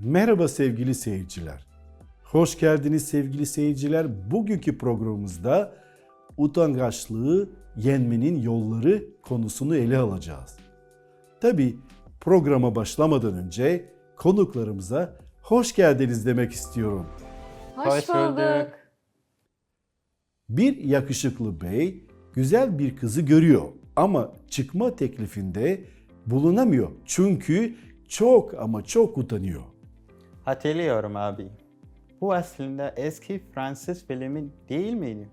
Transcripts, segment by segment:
Merhaba sevgili seyirciler. Hoş geldiniz sevgili seyirciler. Bugünkü programımızda utangaçlığı yenmenin yolları konusunu ele alacağız. Tabi programa başlamadan önce konuklarımıza hoş geldiniz demek istiyorum. Hoş, Hoş bulduk. bulduk. Bir yakışıklı bey güzel bir kızı görüyor ama çıkma teklifinde bulunamıyor. Çünkü çok ama çok utanıyor. Hatırlıyorum abi. Bu aslında eski Fransız filmi değil miydi?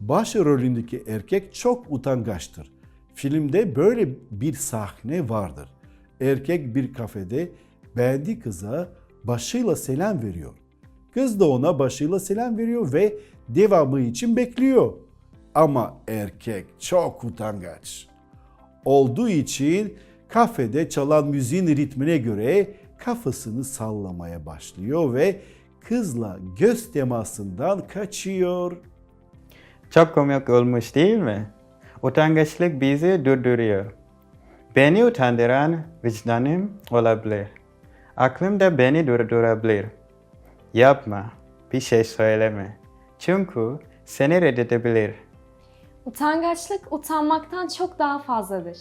Başrolündeki erkek çok utangaçtır. Filmde böyle bir sahne vardır. Erkek bir kafede beğendiği kıza başıyla selam veriyor. Kız da ona başıyla selam veriyor ve devamı için bekliyor. Ama erkek çok utangaç. Olduğu için kafede çalan müziğin ritmine göre kafasını sallamaya başlıyor ve kızla göz temasından kaçıyor. Çok komik olmuş değil mi? Utangaçlık bizi durduruyor. Beni utandıran vicdanım olabilir. Aklım da beni durdurabilir. Yapma, bir şey söyleme. Çünkü seni reddedebilir. Utangaçlık utanmaktan çok daha fazladır.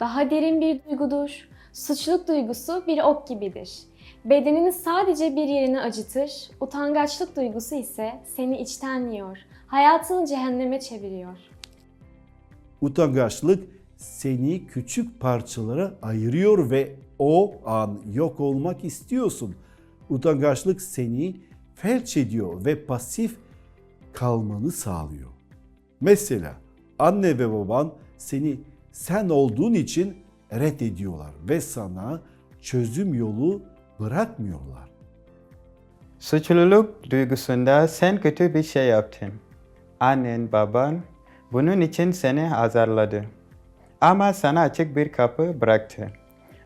Daha derin bir duygudur. Suçluluk duygusu bir ok gibidir. Bedeninin sadece bir yerini acıtır. Utangaçlık duygusu ise seni içten yiyor. Hayatını cehenneme çeviriyor. Utangaçlık seni küçük parçalara ayırıyor ve o an yok olmak istiyorsun. Utangaçlık seni felç ediyor ve pasif kalmanı sağlıyor. Mesela anne ve baban seni sen olduğun için reddediyorlar ve sana çözüm yolu bırakmıyorlar. Suçluluk duygusunda sen kötü bir şey yaptın. Annen, baban bunun için seni azarladı. Ama sana açık bir kapı bıraktı.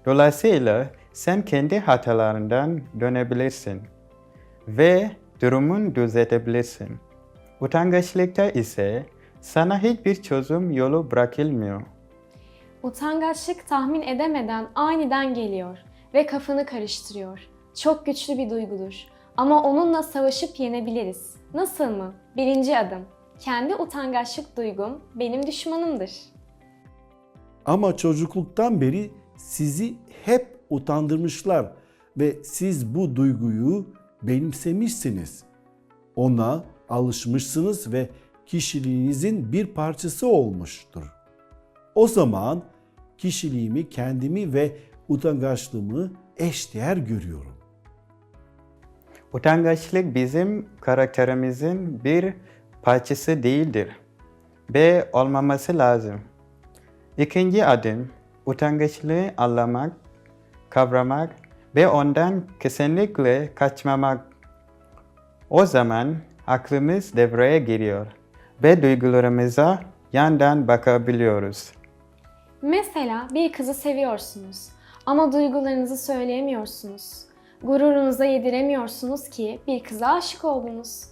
Dolayısıyla sen kendi hatalarından dönebilirsin ve durumun düzeltebilirsin. Utangaçlıkta ise sana hiçbir çözüm yolu bırakılmıyor. Utangaçlık tahmin edemeden aniden geliyor ve kafanı karıştırıyor. Çok güçlü bir duygudur. Ama onunla savaşıp yenebiliriz. Nasıl mı? Birinci adım. Kendi utangaçlık duygum benim düşmanımdır. Ama çocukluktan beri sizi hep utandırmışlar ve siz bu duyguyu benimsemişsiniz. Ona alışmışsınız ve kişiliğinizin bir parçası olmuştur. O zaman kişiliğimi, kendimi ve utangaçlığımı eşdeğer görüyorum. Utangaçlık bizim karakterimizin bir parçası değildir ve olmaması lazım. İkinci adım utangaçlığı anlamak, kavramak ve ondan kesinlikle kaçmamak. O zaman aklımız devreye giriyor ve duygularımıza yandan bakabiliyoruz. Mesela bir kızı seviyorsunuz ama duygularınızı söyleyemiyorsunuz. Gururunuza yediremiyorsunuz ki bir kıza aşık oldunuz.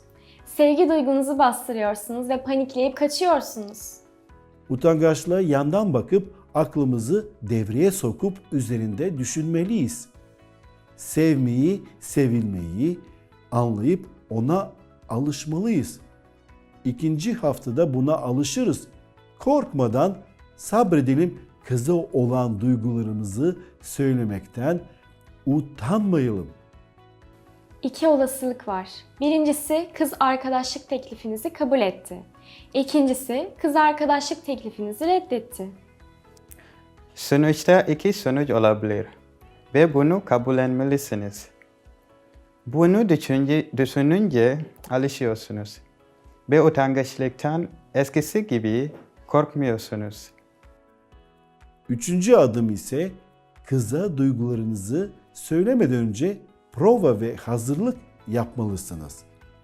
Sevgi duygunuzu bastırıyorsunuz ve panikleyip kaçıyorsunuz. Utangaçlığa yandan bakıp aklımızı devreye sokup üzerinde düşünmeliyiz. Sevmeyi, sevilmeyi anlayıp ona alışmalıyız. İkinci haftada buna alışırız. Korkmadan sabredelim kıza olan duygularımızı söylemekten utanmayalım. İki olasılık var. Birincisi kız arkadaşlık teklifinizi kabul etti. İkincisi kız arkadaşlık teklifinizi reddetti. Sonuçta iki sonuç olabilir ve bunu kabullenmelisiniz. Bunu düşünce, düşününce alışıyorsunuz ve utangaçlıktan eskisi gibi korkmuyorsunuz. Üçüncü adım ise kıza duygularınızı söylemeden önce prova ve hazırlık yapmalısınız.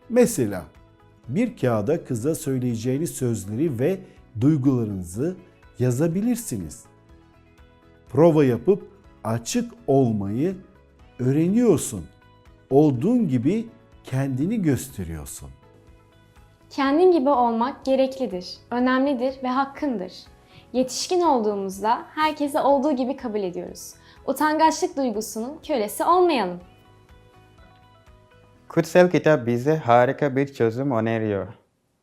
Mesela bir kağıda kıza söyleyeceğiniz sözleri ve duygularınızı yazabilirsiniz. Prova yapıp açık olmayı öğreniyorsun. Olduğun gibi kendini gösteriyorsun. Kendin gibi olmak gereklidir, önemlidir ve hakkındır. Yetişkin olduğumuzda herkese olduğu gibi kabul ediyoruz. Utangaçlık duygusunun kölesi olmayalım. Kutsal kitap bize harika bir çözüm öneriyor.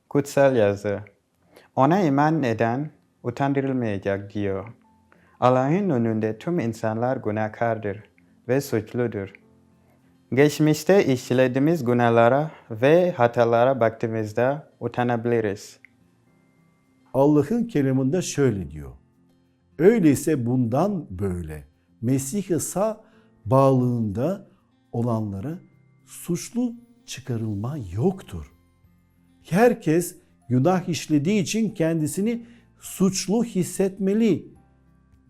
Kutsal yazı. Ona iman eden utandırılmayacak diyor. Allah'ın önünde tüm insanlar günahkardır ve suçludur. Geçmişte işlediğimiz günahlara ve hatalara baktığımızda utanabiliriz. Allah'ın kelamında şöyle diyor. Öyleyse bundan böyle Mesih İsa bağlığında olanlara suçlu çıkarılma yoktur. Herkes günah işlediği için kendisini suçlu hissetmeli.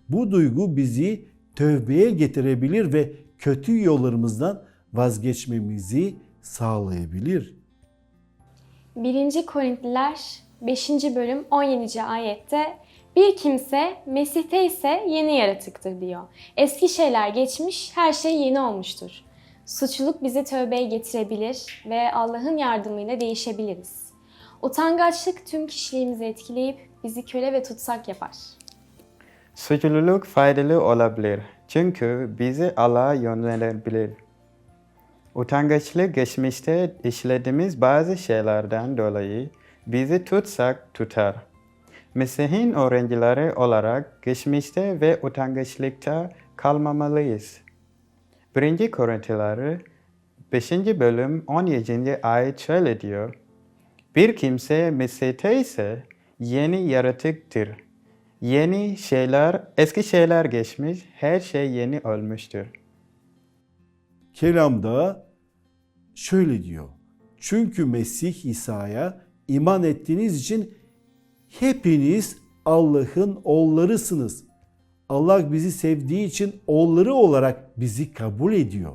Bu duygu bizi tövbeye getirebilir ve kötü yollarımızdan vazgeçmemizi sağlayabilir. 1. Korintliler 5. bölüm 17. ayette bir kimse Mesih'te ise yeni yaratıktır diyor. Eski şeyler geçmiş, her şey yeni olmuştur. Suçluluk bizi tövbeye getirebilir ve Allah'ın yardımıyla değişebiliriz. Utangaçlık tüm kişiliğimizi etkileyip bizi köle ve tutsak yapar. Suçluluk faydalı olabilir çünkü bizi Allah'a yönlendirebilir. Utangaçlık geçmişte işlediğimiz bazı şeylerden dolayı bizi tutsak tutar. Mesih'in öğrencileri olarak geçmişte ve utangaçlıkta kalmamalıyız. 1. Korintileri 5. bölüm 17. ayet şöyle diyor. Bir kimse Mesih'te ise yeni yaratıktır. Yeni şeyler, eski şeyler geçmiş, her şey yeni olmuştur. Kelamda şöyle diyor. Çünkü Mesih İsa'ya iman ettiğiniz için hepiniz Allah'ın oğullarısınız. Allah bizi sevdiği için oğulları olarak bizi kabul ediyor.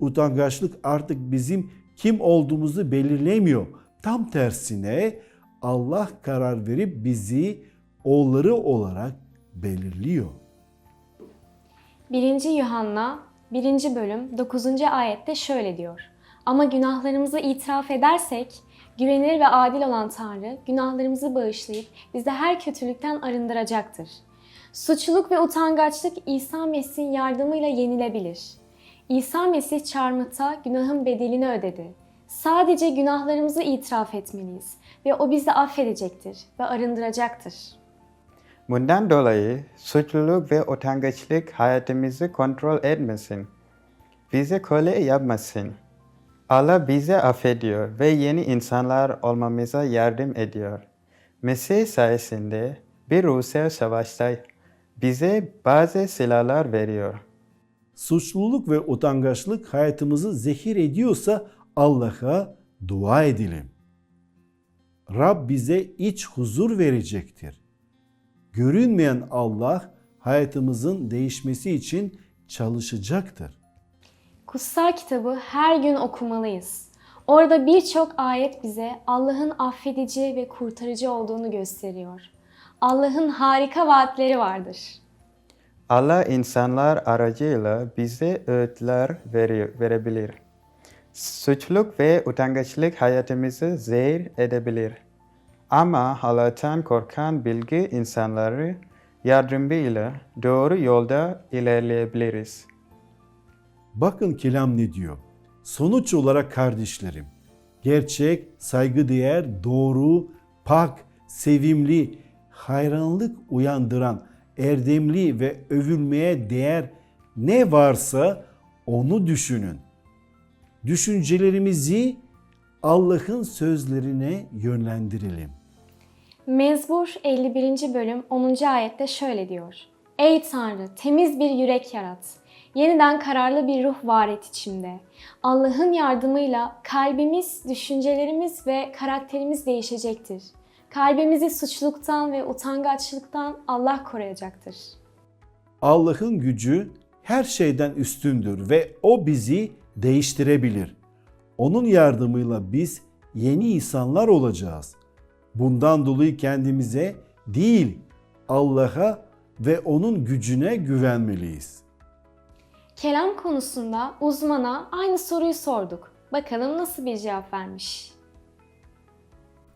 Utangaçlık artık bizim kim olduğumuzu belirlemiyor. Tam tersine Allah karar verip bizi oğulları olarak belirliyor. 1. Yuhanna 1. bölüm 9. ayette şöyle diyor. Ama günahlarımızı itiraf edersek güvenilir ve adil olan Tanrı günahlarımızı bağışlayıp bizi her kötülükten arındıracaktır. Suçluluk ve utangaçlık İsa Mesih'in yardımıyla yenilebilir. İsa Mesih çarmıhta günahın bedelini ödedi. Sadece günahlarımızı itiraf etmeliyiz ve o bizi affedecektir ve arındıracaktır. Bundan dolayı suçluluk ve utangaçlık hayatımızı kontrol etmesin. Bize köle yapmasın. Allah bizi affediyor ve yeni insanlar olmamıza yardım ediyor. Mesih sayesinde bir ruhsal savaşta bize bazı silahlar veriyor. suçluluk ve utangaçlık hayatımızı zehir ediyorsa Allah'a dua edelim. Rab bize iç huzur verecektir. Görünmeyen Allah hayatımızın değişmesi için çalışacaktır. Kutsal kitabı her gün okumalıyız. Orada birçok ayet bize Allah'ın affedici ve kurtarıcı olduğunu gösteriyor. Allah'ın harika vaatleri vardır. Allah insanlar aracıyla bize öğütler verebilir. Suçluluk ve utangaçlık hayatımızı zehir edebilir. Ama Allah'tan korkan bilgi insanları yardımıyla doğru yolda ilerleyebiliriz. Bakın kelam ne diyor? Sonuç olarak kardeşlerim, gerçek, saygıdeğer, doğru, pak, sevimli, hayranlık uyandıran, erdemli ve övülmeye değer ne varsa onu düşünün. Düşüncelerimizi Allah'ın sözlerine yönlendirelim. Mezmur 51. bölüm 10. ayette şöyle diyor. Ey Tanrı temiz bir yürek yarat. Yeniden kararlı bir ruh var et içimde. Allah'ın yardımıyla kalbimiz, düşüncelerimiz ve karakterimiz değişecektir. Kalbimizi suçluluktan ve utangaçlıktan Allah koruyacaktır. Allah'ın gücü her şeyden üstündür ve o bizi değiştirebilir. Onun yardımıyla biz yeni insanlar olacağız. Bundan dolayı kendimize değil Allah'a ve onun gücüne güvenmeliyiz. Kelam konusunda uzmana aynı soruyu sorduk. Bakalım nasıl bir cevap vermiş.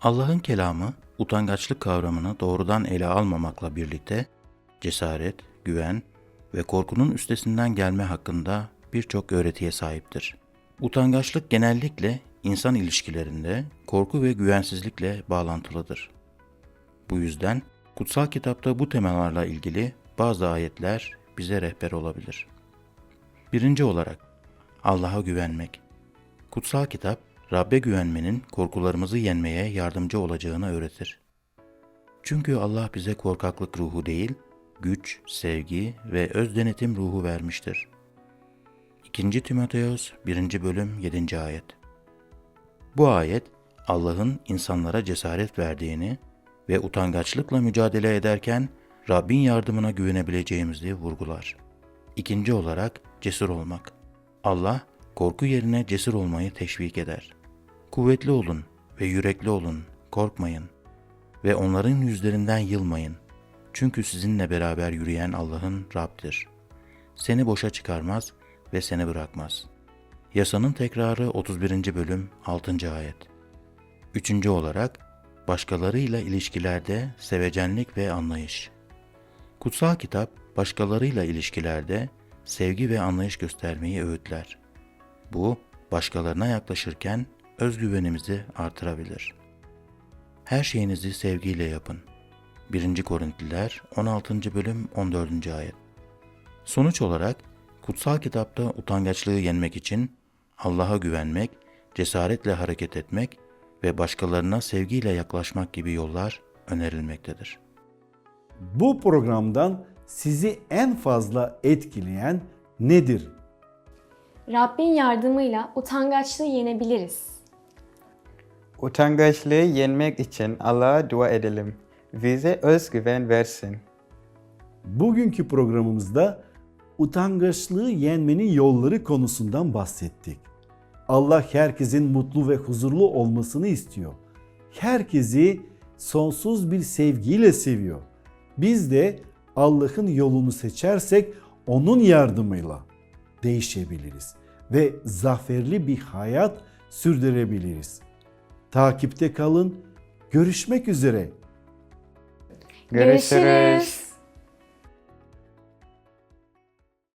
Allah'ın kelamı utangaçlık kavramını doğrudan ele almamakla birlikte cesaret, güven ve korkunun üstesinden gelme hakkında birçok öğretiye sahiptir. Utangaçlık genellikle insan ilişkilerinde korku ve güvensizlikle bağlantılıdır. Bu yüzden kutsal kitapta bu temalarla ilgili bazı ayetler bize rehber olabilir. Birinci olarak Allah'a güvenmek. Kutsal kitap Rabbe güvenmenin korkularımızı yenmeye yardımcı olacağını öğretir. Çünkü Allah bize korkaklık ruhu değil, güç, sevgi ve öz denetim ruhu vermiştir. 2. Timoteos 1. bölüm 7. ayet. Bu ayet Allah'ın insanlara cesaret verdiğini ve utangaçlıkla mücadele ederken Rabbin yardımına güvenebileceğimizi vurgular. İkinci olarak cesur olmak. Allah korku yerine cesur olmayı teşvik eder. Kuvvetli olun ve yürekli olun, korkmayın ve onların yüzlerinden yılmayın. Çünkü sizinle beraber yürüyen Allah'ın Rab'dir. Seni boşa çıkarmaz ve seni bırakmaz. Yasanın tekrarı 31. bölüm 6. ayet. Üçüncü olarak başkalarıyla ilişkilerde sevecenlik ve anlayış. Kutsal kitap başkalarıyla ilişkilerde sevgi ve anlayış göstermeyi öğütler. Bu başkalarına yaklaşırken özgüvenimizi artırabilir. Her şeyinizi sevgiyle yapın. 1. Korintliler 16. bölüm 14. ayet. Sonuç olarak kutsal kitapta utangaçlığı yenmek için Allah'a güvenmek, cesaretle hareket etmek ve başkalarına sevgiyle yaklaşmak gibi yollar önerilmektedir. Bu programdan sizi en fazla etkileyen nedir? Rabbin yardımıyla utangaçlığı yenebiliriz. Utangaçlığı yenmek için Allah'a dua edelim. Bize özgüven versin. Bugünkü programımızda utangaçlığı yenmenin yolları konusundan bahsettik. Allah herkesin mutlu ve huzurlu olmasını istiyor. Herkesi sonsuz bir sevgiyle seviyor. Biz de Allah'ın yolunu seçersek onun yardımıyla değişebiliriz ve zaferli bir hayat sürdürebiliriz. Takipte kalın. Görüşmek üzere. Görüşürüz. Görüşürüz.